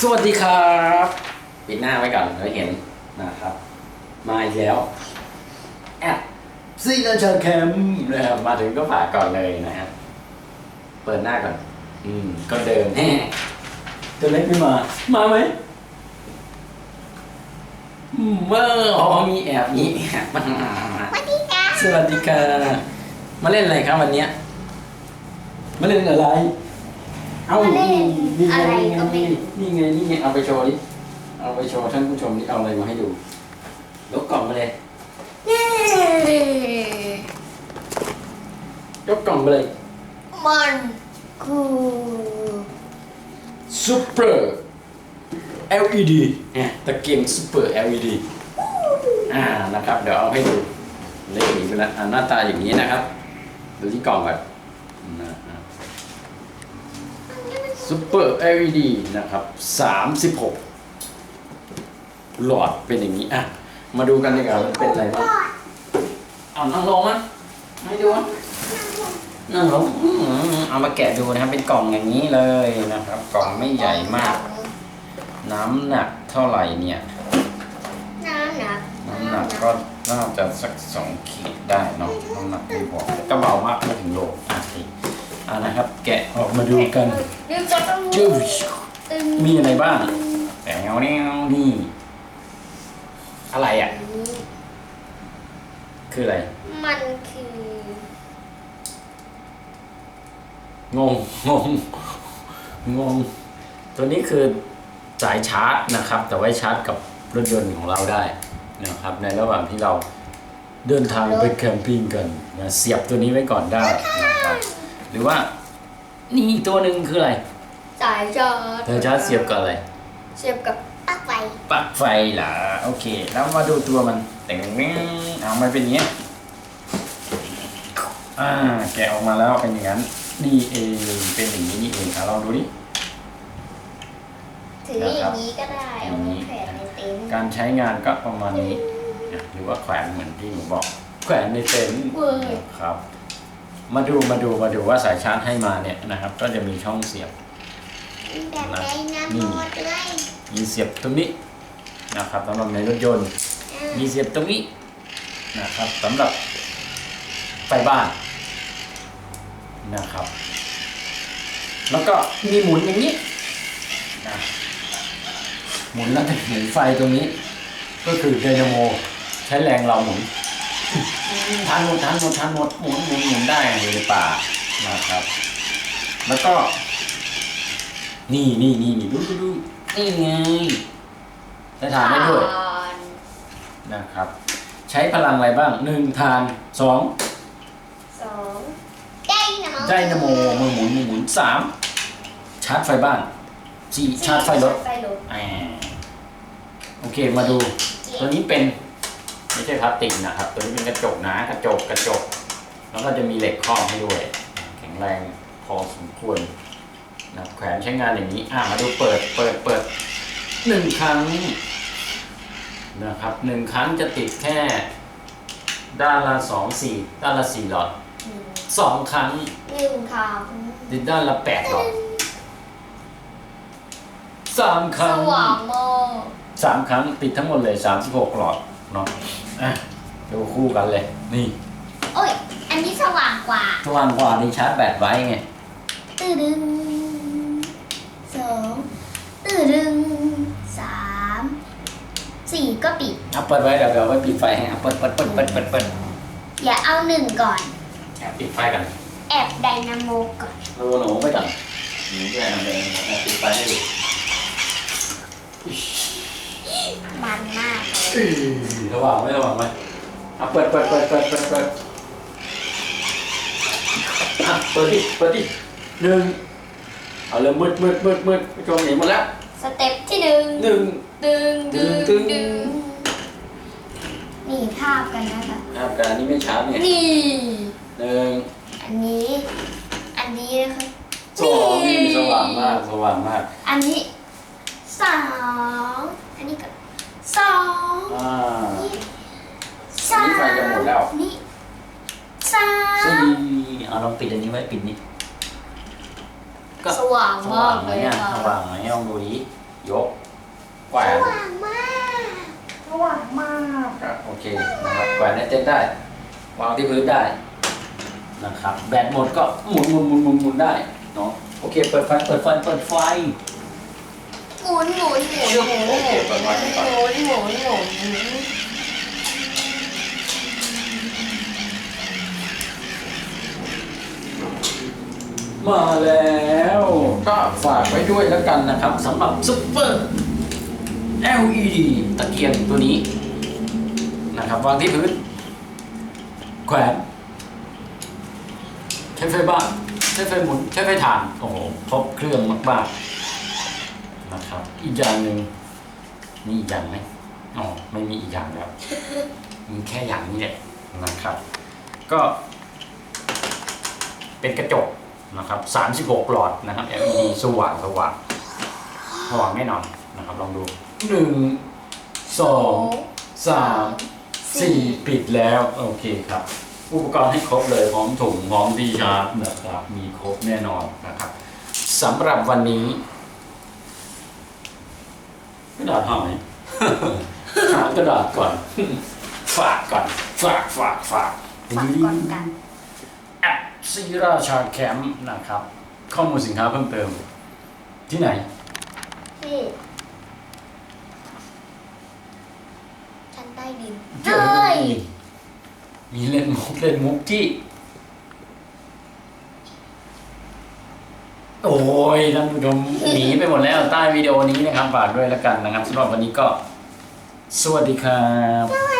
สวัสดีครับปิดหน้าไว้ก่อนเราเห็นนะครับ มาอีกแล้วแอดซีเลเชอร์แคมนะครับมาถึงก็ฝากก่อนเลยนะครับเปิดหน้าก่อน อืมก็เดิมแฮ่ตัวเล็กไม่มา มาไหมอืมเมื่ออ๋อมีแอบมีแอบมาสวัสดีค่ะสวัสดีค่ะมาเล่นอะไรครับวันเนี้ยมาเล่นอะไร เอามาเล่นนี่ไงอะไรนี่ไงก็ไม่รู้นี่ไงนี่ไงเอาไปโชว์ดิเอาไปโชว์ท่านผู้ชมนี่เอาอะไรมาให้ดูยกกล่องมาเลยเย้ยกกล่องมาเลย มันคือซูเปอร์ LED เนี่ยตะเกียงซูเปอร์ LED อ่านะครับ เดี๋ยวเอาให้ดูเล็กหนีไปแล้วอ่าหน้าตาอย่างนี้นะครับ ดูที่กล่องก่อนนะ ซูเปอร์ LED นะครับ 36 หลอดเป็นอย่างนี้อะ มาดูกันดีกว่ามันเป็นอะไรบ้างเอานั่งลงมั้ยไม่ดูอะนั่งลงอืมเอามาแกะดูนะครับ เป็นกล่องอย่างนี้เลยนะครับ กล่องไม่ใหญ่มาก น้ำหนักเท่าไหร่เนี่ย น้ำหนัก น้ำหนักก็น่าจะสักสองขีดได้เนาะน้ำหนักไม่บอกแต่ก็เบามากไม่ถึงโลอะสิ อ่านะครับ แกะออกมาดูกันดึงจะต้องจื้อตึงมีอะไรบ้างแนวแนวนี่อะไรอะ คืออะไร มันคืองงงงงง ตัวนี้คือสายชาร์จนะครับ แต่ไว้ชาร์จกับรถยนต์ของเราได้นะครับ ในระหว่างที่เราเดินทางไปแคมปิ้งกันนะเสียบตัวนี้ไว้ก่อนได้นะครับ หรือว่า นี่อีกตัวหนึ่งคืออะไรสายชาร์จเธอชาร์จเสียบกับอะไร เสียบกับปลั๊กไฟปลั๊กไฟเหรอโอเค แล้วมาดูตัวมันแต่งแม่งเอามาเป็นอย่างเงี้ยอ่าแกะออกมาแล้วเป็นอย่างนั้นนี่เองเป็นอย่างนี้นี่เองอะลองดูดิ ถืออย่างนี้ก็ได้เอาไว้แขวนในเต็นท์การใช้งานก็ประมาณนี้นะหรือว่าแขวนเหมือนที่หนูบอก แขวนในเต็นท์เว้ย ครับ มาดูมาดูมาดูว่าสายชาร์จให้มาเนี่ยนะครับ ก็จะมีช่องเสียบแบบไดนาโมด้วยมีเสียบตรงนี้นะครับสำหรับในรถยนต์อ่ามีเสียบตรงนี้นะครับสำหรับไฟบ้านนะครับ แล้วก็มีหมุนอย่างนี้นะหมุนแล้วจะเห็นไฟตรงนี้ ก็คือไดนาโมใช้แรงเราหมุน ทานหมดทานหมดทานหมดหมุนหมุนหมุนได้อยู่ในป่านะครับ แล้วก็ นี่นี่นี่นี่ดูดูดูนี่ไงใช้ทานได้ด้วยทานนะครับ ใช้พลังอะไรบ้างหนึ่งทานสองสองไดนาโมไดนาโมมือหมุนมือหมุนสามชาร์จไฟบ้านสี่ชาร์จไฟรถไฟรถอ่าโอเคมาดูตัวนี้เป็นไม่ ใช่พลาสติกนะครับ ตัวนี้เป็นกระจกนะกระจกกระจก แล้วก็จะมีเหล็กครอบให้ด้วย แข็งแรงพอสมควรนะแขวนใช้งานอย่างนี้ อ่ามาดูเปิดเปิดเปิดหนึ่งครั้งนะครับหนึ่งครั้งจะติดแค่ด้านละสองสี่ด้านละสี่หลอดอืมสองครั้งหนึ่งครั้งติดด้านละแปดหลอดสามคสรั้งว่างมากสามครั้งติดทั้งหมดเลยสามสิบหกหลอดเนาะ อะดูคู่กันเลย นี่โอ้ย อันนี้สว่างกว่าสว่างกว่านี่ชาร์จแบตไว้ไง ตื่ดึงสองตื่ดึงสามสี่ก็ปิด เอาเปิดไว้เดี๋ยวเดี๋ยวไว้ปิดไฟให้เอาเปิดเปิดเปิดเปิดเปิดเปิดอย่าเอาหนึ่งก่อนแอบปิดไฟกันแอบไดนาโมก่อนหนูหนูไปก่อนหนูไปเอาเลยแอบปิดไฟให้ดูมันมากเลยอื้อ ระหว่างไหมระหว่างไหมเอาเปิดเปิดเปิดเปิดเปิดเปิดอะเปิดดิเปิดดิหนึ่งเอาเริ่มมืดมืดมืดมืดผู้ชมเห็นหมดแล้วสเต็ปที่หนึ่งหนึ่ง ดึงดึงดึง ดึงนี่ภาพกันนะคะครับแต่อันนี้ไม่ชาร์จเนี่ยนี่ หนึ่งอันนี้ อันนี้นะคะสองนี่สว่างมากสว่างมาก อันนี้สองอันนี้ก็ สองอ่าสามอันนี้ไฟจะหมดแล้วนี่สาสี่มเอาลองปิดอันนี้ไว้ปิดนี้ก็สว่างสมาว่ากงไหเลมยอะค่ะสว่างไหมลองดูดิยกแขวสนว่างมากสว่างมากอะโอเคนะครับแขวนในเต็นท์ได้วางที่พื้นได้นะครับแบตหมดก็หมุนหมุนหมุนหมุนหมุนได้เนาะโอเคเปิดไฟเปิดไฟเปิดไฟ หมุนหมุนหมุนหมุนหมุนหมุนหมุนหมุนมาแล้วก็ฝากไว้ด้วยแล้วกันนะครับสำหรับซุปเปอร์ LED ตะเกียงตัวนี้ นะครับวางที่พื้นแขวนใช้ไฟบ้านใช้ไฟหมุนใช้ไฟถ่าน โอ้โหครบเครื่องมากๆ นะครับ อีกอย่างหนึ่งมีอีกอย่างไหมอ๋อไม่มีอีกอย่างแล้วมีแค่อย่างนี้แหละนะครับ ก็เป็นกระจกนะครับ 36 หลอดนะครับ LED สว่างสว่างสว่างแน่นอนนะครับ ลองดูหนึ่งสองสามสี่ปิดแล้ว โอเคครับ อุปกรณ์ให้ครบเลยพร้อมถุงพร้อมที่ชาร์จนะครับ มีครบแน่นอนนะครับสำหรับวันนี้ ดาษหาย หากระดาษก่อน ฝากก่อน ฝากฝากฝากฝากก่อนกันแอปซีราชาแคมป์นะครับ ข้อมูลสินค้าเพิ่มเติม ที่ไหน ที่ชั้นใต้ดินเจอเฮ้ย มีเล่นมุกเล่นมุกที่ โอ้ยท่านผู้ชมหนีไปหมดแล้วใต้วิดีโอนี้นะครับฝากด้วยแล้วกันนะครับสำหรับวันนี้ก็ สวัสดีครับ